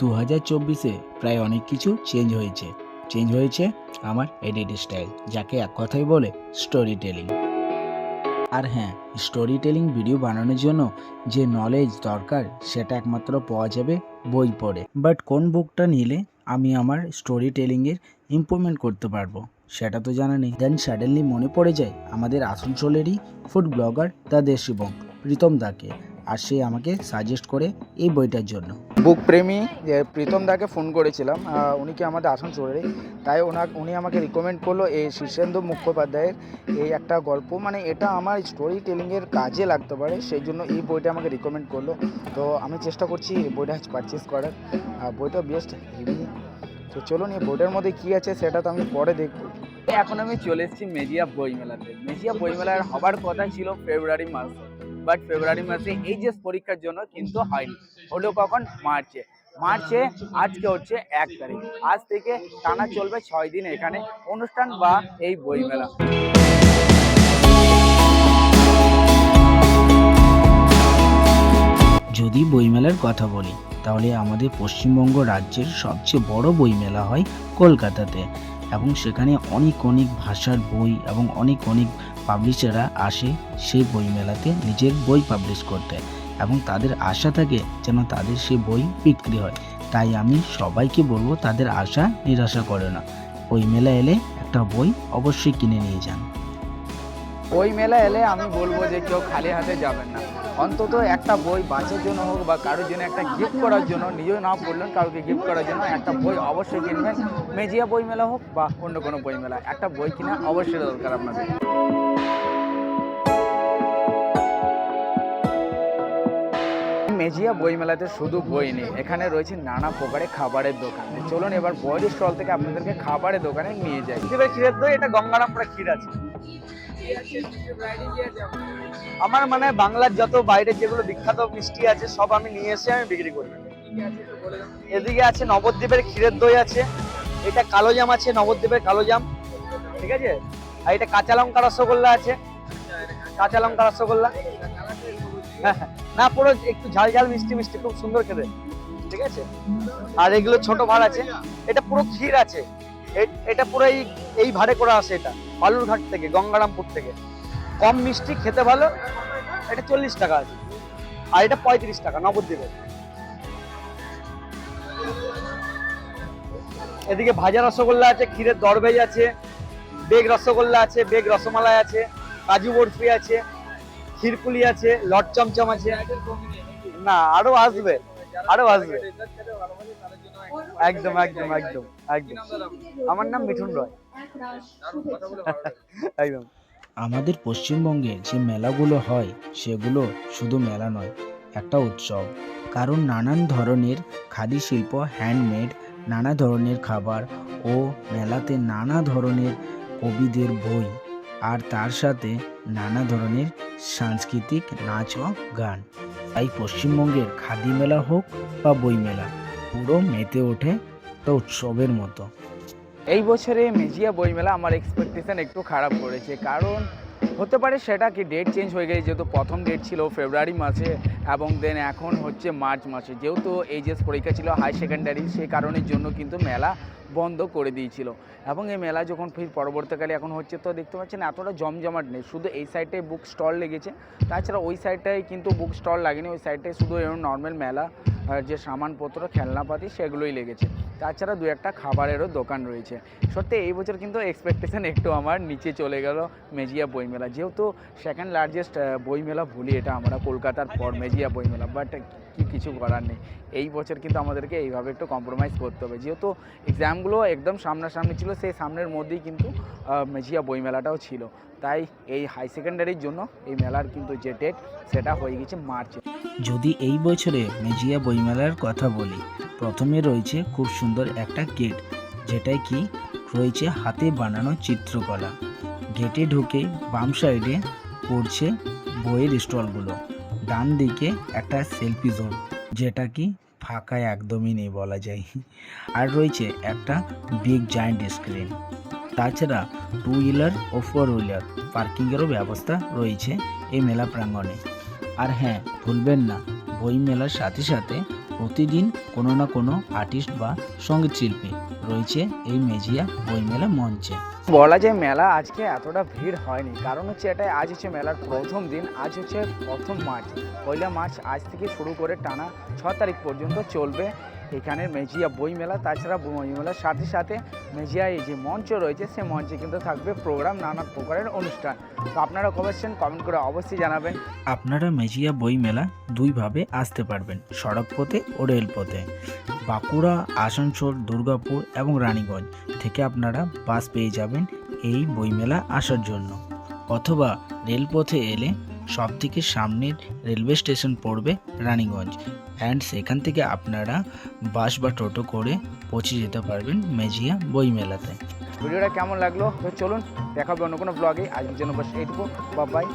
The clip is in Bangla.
দু হাজার চব্বিশে প্রায় অনেক কিছু চেঞ্জ হয়েছে। চেঞ্জ হয়েছে আমার এডিট স্টাইল যাকে এক কথাই বলে স্টোরি টেলিং আর হ্যাঁ স্টোরি টেলিং ভিডিও বানানোর জন্য যে নলেজ দরকার, সেটা একমাত্র পাওয়া যাবে বই পড়ে। বাট কোন বুকটা নিলে আমি আমার স্টোরি টেলিংয়ের ইমপ্রুভমেন্ট করতে পারব, সেটা তো জানা নেই। দেন সাডেনলি মনে পড়ে যায় আমাদের আসানসোলেরই food blogger the Desibong Pritam দাকে। আর সে আমাকে সাজেস্ট করে এই বইটার জন্য। বুক প্রেমী প্রীতম দাকে ফোন করেছিলাম। উনি কি আমাদের আসানসোলেরই তাই ওনা, উনি আমাকে রিকমেন্ড করল এই শীর্ষেন্দু মুখোপাধ্যায়ের এই একটা গল্প। মানে এটা আমার স্টোরি টেলিংয়ের কাজে লাগতে পারে, সেই জন্য এই বইটা আমাকে রিকমেন্ড করল। তো আমি চেষ্টা করছি এই বইটা পারচেস করার। আর বইটা বেস্ট হেভি তো চলুন, এই বইটার মধ্যে কী আছে সেটা তো আমি পরে দেখব। এখন আমি চলে এসেছি মেজিয়া বইমেলাতে। মেজিয়া বই মেলার হবার কথা ছিল ফেব্রুয়ারি মাসে। বাট ফেব্রুয়ারি মাসে এইচএস পরীক্ষার জন্য কিন্তু হয়নি। হলো কখন? মার্চে। মার্চে আজকে হচ্ছে এক তারিখ। আজ থেকে টানা চলবে ছয় দিন এখানে অনুষ্ঠান বা এই বই মেলা যদি বইমেলার কথা বলি, তাহলে আমাদের পশ্চিমবঙ্গ রাজ্যের সবচেয়ে বড় বইমেলা হয় কলকাতাতে। এবং সেখানে অনেক অনেক ভাষার বই এবং অনেক অনেক পাবলিশাররা আসে সেই বইমেলাতে নিজের বই পাবলিশ করতে এবং তাদের আশা থাকে যেন তাদের সেই বই বিক্রি হয়। তাই আমি সবাইকে বলব তাদের আশা নিরাশা করে না। বইমেলা এলে একটা বই অবশ্যই কিনে নিয়ে যান। বই মেলা এলে আমি বলব যে কেউ খালি হাতে যাবেন না। অন্তত একটা বই বাঁচার জন্য হোক বা কারোর জন্য একটা গিফট করার জন্য, নিজেও না পড়লেন কাউকে গিফট করার জন্য একটা বই অবশ্যই কিনবেন। মেজিয়া বই মেলা হোক বা অন্য কোনো বই মেলা একটা বই কিনা অবশ্যই দরকার আপনাদের। মেজিয়া বই মেলাতে শুধু বই নেই, এখানে রয়েছে নানা প্রকারের খাবারের দোকান। চলুন এবার বইয়ের স্টল থেকে আপনাদেরকে খাবারের দোকানে নিয়ে যাই। ক্ষীরের দই? এটা গঙ্গারামপুরা ক্ষীর আছে। আমার মানে বাংলার যত বাইরে যেগুলো বিখ্যাত মিষ্টি আছে, সব আমি নিয়ে এসে আমি বিক্রি করি। এদিকে আছে নবদ্বীপের ক্ষীরের দই আছে, এটা কালো জাম আছে, নবদ্বীপের কালো জাম। ঠিক আছে? আর এটা কাঁচা লঙ্কা রসগোল্লা আছে। কাঁচা লঙ্কা রসগোল্লা। হ্যাঁ হ্যাঁ। না, পুরো একটু ঝাল ঝাল, মিষ্টি মিষ্টি, খুব সুন্দর খেতে। ঠিক আছে? আর এগুলো ছোট ভাড় আছে। এটা পুরো ক্ষীর আছে। এটা পুরো এই এই ভাড়ে করা আছে এটা বালুরঘাট থেকে, গঙ্গারামপুর থেকে। কম মিষ্টি খেতে ভালো, এটা চল্লিশ টাকা আছে। আর এটা পঁয়ত্রিশ টাকা নবদ্বীপের এদিকে ভাজা রসগোল্লা আছে, ক্ষীরের দরবেজ আছে। বেগ রসগোল্লা আছে, বেগ রসমালাই আছে, কাজু বরফি আছে, ক্ষীরপুলি আছে, লট চমচম আছে। না, আরও আসবে আরও আসবে। একদম একদম একদম একদম। আমার নাম মিঠুন রয়। একদম। আমাদের পশ্চিমবঙ্গে যে মেলাগুলো হয়, সেগুলো শুধু মেলা নয়, একটা উৎসব। কারণ নানান ধরনের খাদি শিল্প হ্যান্ডমেড নানা ধরনের খাবার ও মেলাতে নানা ধরনের কবিদের বই আর তার সাথে নানা ধরনের সাংস্কৃতিক নাচ ও গান। তাই পশ্চিমবঙ্গের খাদি মেলা হোক বা বই মেলা, পুরো মেতে ওঠে তো উৎসবের মতো। এই বছরে মেজিয়া বইমেলা আমার এক্সপেকটেশন একটু খারাপ করেছে, কারণ হতে পারে সেটা কি ডেট চেঞ্জ হয়ে গেছে, যেহেতু প্রথম ডেট ছিল ফেব্রুয়ারি মাসে এবং দেন এখন হচ্ছে মার্চ মাসে। যেহেতু এইচএস পরীক্ষা ছিল হাই সেকেন্ডারি সেই কারণের জন্য কিন্তু মেলা বন্ধ করে দিয়েছিল। এবং এই মেলা যখন ফির পরবর্তীকালে এখন হচ্ছে তো দেখতে পাচ্ছেন এতটা জমজমাট নেই। শুধু এই সাইডটায় বুক স্টল লেগেছে। তাছাড়া ওই সাইডটায় কিন্তু বুক স্টল লাগেনি। ওই সাইডটায় শুধু এরকম নর্মাল মেলা যে সামানপত্র, খেলনাপাতি সেগুলোই লেগেছে। তাছাড়া দু একটা খাবারেরও দোকান রয়েছে। সত্যি এই বছর কিন্তু এক্সপেকটেশন একটু আমার নিচে চলে গেল। মেজিয়া বইমেলা। যেহেতু সেকেন্ড লার্জেস্ট বইমেলা ভুলি, এটা আমরা কলকাতার পর মেজিয়া বইমেলা বাট কি, কিছু করার নেই। এই বছর কিন্তু আমাদেরকে এইভাবে একটু কম্প্রোমাইজ করতে হবে। যেহেতু এক্সামগুলো একদম সামনাসামনি ছিল, সেই সামনের মধ্যেই কিন্তু মেজিয়া বইমেলাটাও ছিল। তাই এই হাই সেকেন্ডারির জন্য এই মেলার কিন্তু যে ডেট সেটা হয়ে গেছে মার্চে। যদি এই বছরে মেজিয়া বইমেলার কথা বলি, প্রথমে রয়েছে খুব সুন্দর একটা গেট যেটায় কি রয়েছে হাতে বানানো চিত্রকলা। গেটে ঢুকে বাম সাইডে পড়ছে বইয়ের স্টলগুলো। ডান দিকে একটা সেলফি জোন, যেটা কি ফাঁকা একদমই নেই বলা যায়। আর রয়েছে একটা বিগ জায়েন্ট স্ক্রিন। তাছাড়া টু হুইলার ও ফোর হুইলার পার্কিংয়েরও ব্যবস্থা রয়েছে এই মেলা প্রাঙ্গণে। আর হ্যাঁ ভুলবেন না, বই মেলার সাথে সাথে প্রতিদিন কোনো না কোনো আর্টিস্ট বা সংগীত শিল্পী রয়েছে এই মেজিয়া বইমেলা মঞ্চে। বলা যায় মেলা আজকে এতটা ভিড় হয়নি। কারণ হচ্ছে এটাই, আজ হচ্ছে মেলার প্রথম দিন, আজ হচ্ছে প্রথম মার্চ। পয়লা মার্চ আজ থেকে শুরু করে টানা ছ তারিখ পর্যন্ত চলবে। এখানের মেজিয়া বই মেলা তাছাড়া বই মেলার সাথে সাথে মেজিয়া এই যে মঞ্চ রয়েছে, সে মঞ্চে কিন্তু থাকবে প্রোগ্রাম নানা প্রকারের অনুষ্ঠান। তো আপনারা কবে আসছেন কমেন্ট করে অবশ্যই জানাবেন। আপনারা মেজিয়া বই মেলা দুইভাবে আসতে পারবেন সড়ক পথে ও রেলপথে। বাঁকুড়া, আসানসোল, দুর্গাপুর এবং রানীগঞ্জ থেকে আপনারা বাস পেয়ে যাবেন এই বইমেলা আসার জন্য। অথবা রেলপথে এলে সব থেকে সামনের রেলওয়ে স্টেশন পড়বে রানীগঞ্জ। অ্যান্ড সেখান থেকে আপনারা বাস বা টোটো করে পৌঁছে যেতে পারবেন মেজিয়া বই মেলাতে ভিডিওটা কেমন লাগল? চলুন, দেখাবে অন্য কোনো ব্লগে আজকের জন্য বাস এইটুকু। বাবাই